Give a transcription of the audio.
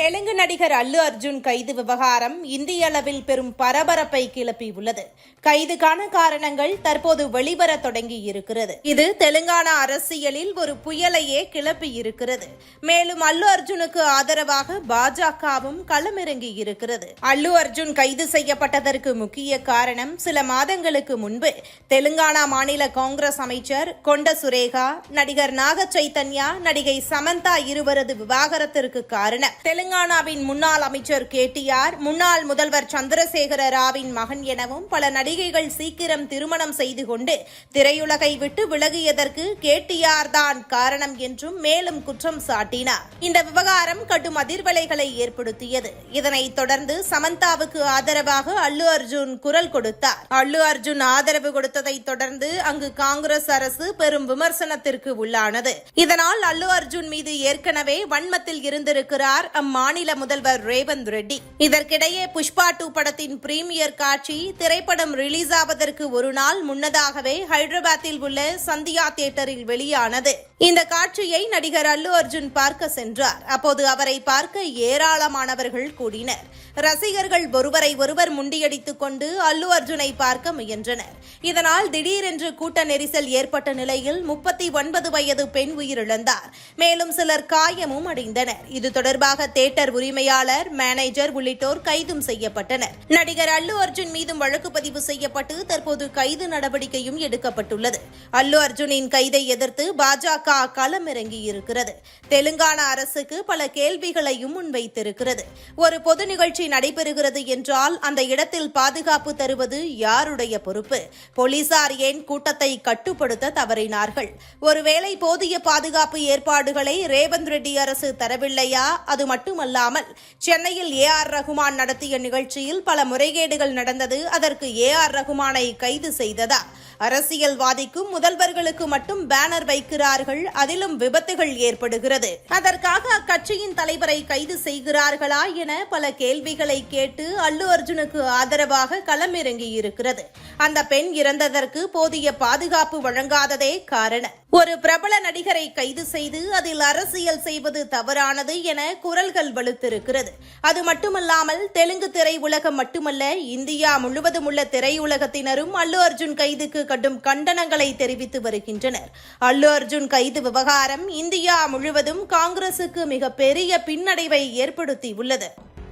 தெலுங்கு நடிகர் அல்லு அர்ஜுன் கைது விவகாரம் இந்திய அளவில் பெரும் பரபரப்பை கிளப்பியுள்ளது. கைதுக்கான காரணங்கள் தற்போது வெளிவர தொடங்கி இருக்கிறது இது தெலுங்கானா அரசியலில் ஒரு புயலையே கிளப்பி இருக்கிறது மேலும் அல்லு அர்ஜுனுக்கு ஆதரவாக பாஜகவும் களமிறங்கி இருக்கிறது அல்லு அர்ஜுன் கைது செய்யப்பட்டதற்கு முக்கிய காரணம் சில மாதங்களுக்கு முன்பு தெலுங்கானா மாநில காங்கிரஸ் அமைச்சர் கொண்ட சுரேகா நடிகர் நாக சைத்தன்யா நடிகை சமந்தா இருவரது விவாகரத்திற்கு காரணம். தெலுங்கு தெலுங்கானாவின் முன்னாள் அமைச்சர் கேடிஆர் முன்னாள் முதல்வர் சந்திரசேகர ராவின் மகன் எனவும் பல நடிகைகள் சீக்கிரம் திருமணம் செய்து கொண்டு திரையுலகை விட்டு விலகியதற்கு கேடிஆர் தான் காரணம் என்றும் மேலும் குற்றம் சாட்டினார். இந்த விவகாரம் கடும் அதிர்வலைகளை ஏற்படுத்தியது. இதனைத் தொடர்ந்து சமந்தாவுக்கு ஆதரவாக அல்லு அர்ஜுன் குரல் கொடுத்தார். அல்லு அர்ஜுன் ஆதரவு கொடுத்ததை தொடர்ந்து அங்கு காங்கிரஸ் அரசு பெரும் விமர்சனத்திற்கு உள்ளானது. இதனால் அல்லு அர்ஜுன் மீது ஏற்கனவே வன்மத்தில் இருந்திருக்கிறார் அம்மா மாநில முதல்வர் ரேவந்த் ரெட்டி. இதற்கிடையே புஷ்பா டூ படத்தின் பிரீமியர் காட்சி திரைப்படம் ரிலீஸ் ஆவதற்கு ஒரு நாள் முன்னதாகவே ஹைதராபாத்தில் உள்ள சந்தியா தியேட்டரில் வெளியானது. இந்த காட்சியை நடிகர் அல்லு அர்ஜுன் பார்க்க சென்றார். அப்போது அவரை பார்க்க ஏராளமானவர்கள் கூடினர். ரசிகர்கள் ஒருவரை ஒருவர் முண்டியடித்துக் கொண்டு அல்லு அர்ஜுனை பார்க்க முயன்றனர். இதனால் திடீரென்று கூட்ட நெரிசல் ஏற்பட்ட நிலையில் முப்பத்தி ஒன்பது வயது பெண் உயிரிழந்தார். மேலும் சிலர் காயமும் அடைந்தனர். இது தொடர்பாக தேட்டர் உரிமையாளர் மேனேஜர் உள்ளிட்டோர் கைதும் செய்யப்பட்டனர். நடிகர் அல்லு அர்ஜுன் மீதும் வழக்கு பதிவு செய்யப்பட்டு தற்போது கைது நடவடிக்கையும் எடுக்கப்பட்டுள்ளது. அல்லு அர்ஜுனின் கைதை எதிர்த்து பாஜக களமிறங்கி இருக்கிறது தெலுங்கானா அரசுக்கு பல கேள்விகளையும் முன்வைத்திருக்கிறது. ஒரு பொது நிகழ்ச்சி நடைபெறுகிறது என்றால் அந்த இடத்தில் பாதுகாப்பு தருவது யாருடைய பொறுப்பு? போலீசார் ஏன் கூட்டத்தை கட்டுப்படுத்த தவறினார்கள்? ஒருவேளை போதிய பாதுகாப்பு ஏற்பாடுகளை ரேவந்த் ரெட்டி அரசு தரவில்லையா? அது மட்டும் மட்டுமல்லாமல் சென்னையில் ஏ ஆர் ரகுமான் நடத்திய நிகழ்ச்சியில் பல முறைகேடுகள் நடந்தது. அதற்கு ஏ ஆர் ரகுமானை கைது செய்ததா? அரசியல்வாதிக்கும் முதல்வர்களுக்கு மட்டும் பேனர் வைக்கிறார்கள். அதிலும் விபத்துகள் ஏற்படுகிறது. அதற்காக அக்கட்சியின் தலைவரை கைது செய்கிறார்களா என பல கேள்விகளை கேட்டு அல்லு அர்ஜுனுக்கு ஆதரவாக களமிறங்கி இருக்கிறது அந்த பெண் இறந்ததற்கு போதிய பாதுகாப்பு வழங்காததே காரணம். ஒரு பிரபல நடிகரை கைது செய்து அதில் அரசியல் செய்வது தவறானது என குரல்கள் வலுத்திருக்கிறது அது மட்டுமல்லாமல் தெலுங்கு திரையுலகம் மட்டுமல்ல இந்தியா முழுவதும் உள்ள திரையுலகத்தினரும் அல்லு அர்ஜுன் கைதுக்கு கடும் கண்டனங்களை தெரிவித்து வருகின்றனர். அல்லு அர்ஜுன் கைது விவகாரம் இந்தியா முழுவதும் காங்கிரசுக்கு மிக பெரிய பின்னடைவை ஏற்படுத்தியுள்ளது.